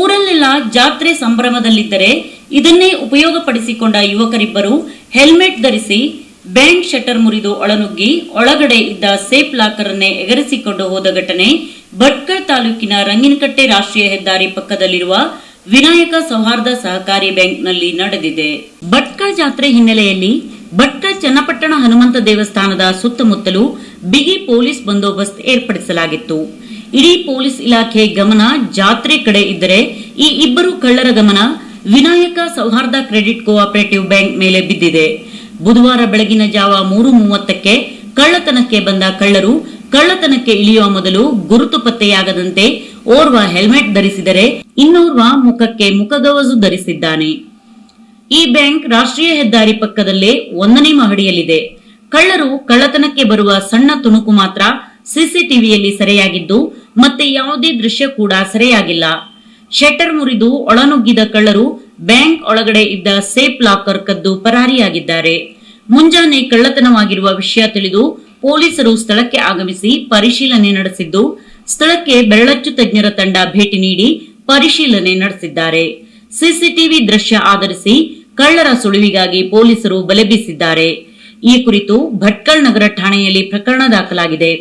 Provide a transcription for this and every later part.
ಊರಲ್ಲೆಲ್ಲ ಜಾತ್ರೆ ಸಂಭ್ರಮದಲ್ಲಿದ್ದರೆ ಇದನ್ನೇ ಉಪಯೋಗಪಡಿಸಿಕೊಂಡ ಯುವಕರಿಬ್ಬರು ಹೆಲ್ಮೆಟ್ ಧರಿಸಿ ಬ್ಯಾಂಕ್ ಶಟರ್ ಮುರಿದು ಒಳನುಗ್ಗಿ ಒಳಗಡೆ ಇದ್ದ ಸೇಫ್ ಲಾಕರ್ ಅನ್ನೇ ಎಗರಿಸಿಕೊಂಡು ಹೋದ ಘಟನೆ ಭಟ್ಕಳ ತಾಲೂಕಿನ ರಂಗಿನಕಟ್ಟೆ ರಾಷ್ಟ್ರೀಯ ಹೆದ್ದಾರಿ ಪಕ್ಕದಲ್ಲಿರುವ ವಿನಾಯಕ ಸೌಹಾರ್ದ ಸಹಕಾರಿ ಬ್ಯಾಂಕ್ನಲ್ಲಿ ನಡೆದಿದೆ. ಭಟ್ಕಳ ಜಾತ್ರೆ ಹಿನ್ನೆಲೆಯಲ್ಲಿ ಭಟ್ಕಳ ಚನ್ನಪಟ್ಟಣ ಹನುಮಂತ ದೇವಸ್ಥಾನದ ಸುತ್ತಮುತ್ತಲು ಬಿಗಿ ಪೊಲೀಸ್ ಬಂದೋಬಸ್ತ್ ಏರ್ಪಡಿಸಲಾಗಿತ್ತು. ಇಡೀ ಪೊಲೀಸ್ ಇಲಾಖೆ ಗಮನ ಜಾತ್ರೆ ಕಡೆ ಇದ್ದರೆ ಈ ಇಬ್ಬರು ಕಳ್ಳರ ಗಮನ ವಿನಾಯಕ ಸೌಹಾರ್ದ ಕ್ರೆಡಿಟ್ ಕೋಆಪರೇಟಿವ್ ಬ್ಯಾಂಕ್ ಮೇಲೆ ಬಿದ್ದಿದೆ. ಬುಧವಾರ ಬೆಳಗಿನ ಜಾವ ಮೂರು ಮೂವತ್ತಕ್ಕೆ ಕಳ್ಳತನಕ್ಕೆ ಬಂದ ಕಳ್ಳರು ಕಳ್ಳತನಕ್ಕೆ ಇಳಿಯುವ ಮೊದಲು ಗುರುತು ಪತ್ತೆಯಾಗದಂತೆ ಓರ್ವ ಹೆಲ್ಮೆಟ್ ಧರಿಸಿದರೆ ಇನ್ನೋರ್ವ ಮುಖಕ್ಕೆ ಮುಖಗವಸು ಧರಿಸಿದ್ದಾನೆ. ಈ ಬ್ಯಾಂಕ್ ರಾಷ್ಟ್ರೀಯ ಹೆದ್ದಾರಿ ಪಕ್ಕದಲ್ಲೇ ಒಂದನೇ ಮಹಡಿಯಲ್ಲಿದೆ. ಕಳ್ಳರು ಕಳ್ಳತನಕ್ಕೆ ಬರುವ ಸಣ್ಣ ತುಣುಕು ಮಾತ್ರ ಸಿಸಿಟಿವಿಯಲ್ಲಿ ಸೆರೆಯಾಗಿದ್ದು ಮತ್ತೆ ಯಾವುದೇ ದೃಶ್ಯ ಕೂಡ ಸೆರೆಯಾಗಿಲ್ಲ. ಶಟರ್ ಮುರಿದು ಒಳನುಗ್ಗಿದ ಕಳ್ಳರು ಬ್ಯಾಂಕ್ ಒಳಗಡೆ ಇದ್ದ ಸೇಫ್ ಲಾಕರ್ ಕದ್ದು ಪರಾರಿಯಾಗಿದ್ದಾರೆ. ಮುಂಜಾನೆ ಕಳ್ಳತನವಾಗಿರುವ ವಿಷಯ ತಿಳಿದು ಪೊಲೀಸರು ಸ್ಥಳಕ್ಕೆ ಆಗಮಿಸಿ ಪರಿಶೀಲನೆ ನಡೆಸಿದ್ದು, ಸ್ಥಳಕ್ಕೆ ಬೆರಳಚ್ಚು ತಜ್ಞರ ತಂಡ ಭೇಟಿ ನೀಡಿ ಪರಿಶೀಲನೆ ನಡೆಸಿದ್ದಾರೆ. ಸಿಸಿಟಿವಿ ದೃಶ್ಯ ಆಧರಿಸಿ ಕಳ್ಳರ ಸುಳಿವಿಗಾಗಿ ಪೊಲೀಸರು ಬಲೆ ಬೀಸಿದ್ದಾರೆ. ಈ ಕುರಿತು ಭಟ್ಕಳ್ ನಗರ ಠಾಣೆಯಲ್ಲಿ ಪ್ರಕರಣ ದಾಖಲಾಗಿದೆ.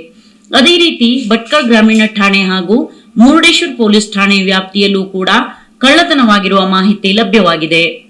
ಅದೇ ರೀತಿ ಭಟ್ಕಳ ಗ್ರಾಮೀಣ ಠಾಣೆ ಹಾಗೂ ಮುರುಡೇಶ್ವರ ಪೊಲೀಸ್ ಠಾಣೆ ವ್ಯಾಪ್ತಿಯಲ್ಲೂ ಕೂಡ ಕಳ್ಳತನವಾಗಿರುವ ಮಾಹಿತಿ ಲಭ್ಯವಾಗಿದೆ.